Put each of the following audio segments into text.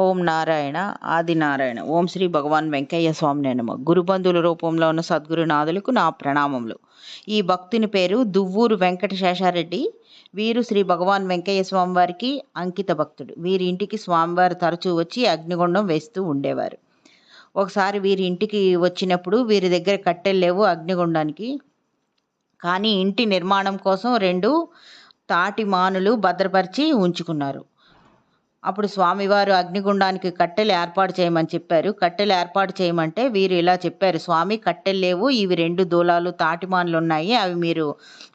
ఓం నారాయణ ఆది నారాయణ ఓం శ్రీ భగవాన్ వెంకయ్య స్వామి నమ. గురుబంధువుల రూపంలో ఉన్న సద్గురునాథులకు నా ప్రణామములు. ఈ భక్తుని పేరు దువ్వూరు వెంకట శేషారెడ్డి వీరు శ్రీ భగవాన్ వెంకయ్య స్వామి వారికి అంకిత భక్తుడు. వీరి ఇంటికి స్వామివారు తరచూ వచ్చి అగ్నిగుండం వేస్తూ ఉండేవారు. ఒకసారి వీరి ఇంటికి వచ్చినప్పుడు వీరి దగ్గర కట్టెలు లేవు అగ్నిగుండానికి. కానీ ఇంటి నిర్మాణం కోసం రెండు తాటి మానులు భద్రపరిచి ఉంచుకున్నారు. అప్పుడు స్వామివారు అగ్నిగుండానికి కట్టెలు ఏర్పాటు చేయమని చెప్పారు. కట్టెలు ఏర్పాటు చేయమంటే వీరు ఇలా చెప్పారు. స్వామి కట్టెలు లేవు. ఇవి రెండు దూలాలు తాటిమాన్లు ఉన్నాయి అవి మీరు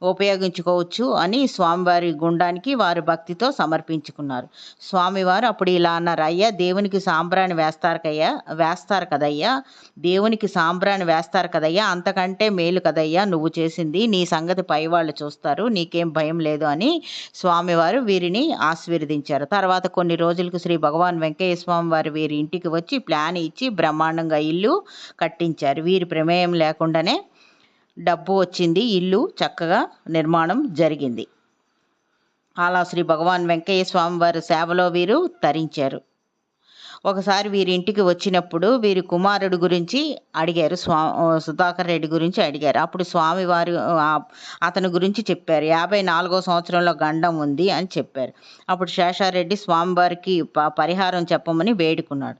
ఉపయోగించుకోవచ్చు అని స్వామివారి గుండానికి వారు భక్తితో సమర్పించుకున్నారు. స్వామివారు అప్పుడు ఇలా అన్నారు. అయ్యా దేవునికి సాంబ్రాణి వేస్తారు కయ్యా. వేస్తారు కదయ్యా. దేవునికి సాంబ్రాణి వేస్తారు కదయ్యా. అంతకంటే మేలు కదయ్యా. నువ్వు చేసింది నీ సంగతి పై వాళ్ళు చూస్తారు. నీకేం భయం లేదు అని స్వామివారు వీరిని ఆశీర్వదించారు. తర్వాత కొన్ని రోజులకు శ్రీ భగవాన్ వెంకయ్య స్వామి వారు వీరి ఇంటికి వచ్చి ప్లాన్ ఇచ్చి బ్రహ్మాండంగా ఇల్లు కట్టించారు. వీరి ప్రమేయం లేకుండానే డబ్బు వచ్చింది ఇల్లు చక్కగా నిర్మాణం జరిగింది. అలా శ్రీ భగవాన్ వెంకయ్య స్వామి వారి సేవలో వీరు తరించారు. ఒకసారి వీరి ఇంటికి వచ్చినప్పుడు వీరి కుమారుడు గురించి అడిగారు. స్వా సుధాకర్ రెడ్డి గురించి అడిగారు. అప్పుడు స్వామి వారు అతని గురించి చెప్పారు. యాభై నాలుగో సంవత్సరంలో గండం ఉంది అని చెప్పారు. అప్పుడు శేషారెడ్డి స్వామివారికి పరిహారం చెప్పమని వేడుకున్నాడు.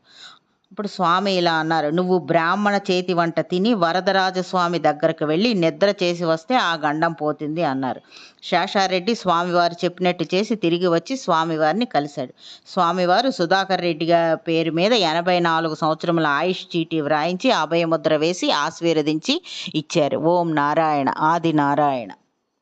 ఇప్పుడు స్వామి ఇలా అన్నారు నువ్వు బ్రాహ్మణ చేతి వంట తిని వరదరాజస్వామి దగ్గరకు వెళ్ళి నిద్ర చేసి వస్తే ఆ గండం పోతుంది అన్నారు. శేషారెడ్డి స్వామివారు చెప్పినట్టు చేసి తిరిగి వచ్చి స్వామివారిని కలిశాడు. స్వామివారు సుధాకర్ రెడ్డి పేరు మీద ఎనభై నాలుగు సంవత్సరముల ఆయుష్ చీటీ వ్రాయించి అభయముద్ర వేసి ఆశీర్వదించి ఇచ్చారు. ఓం నారాయణ ఆది నారాయణ.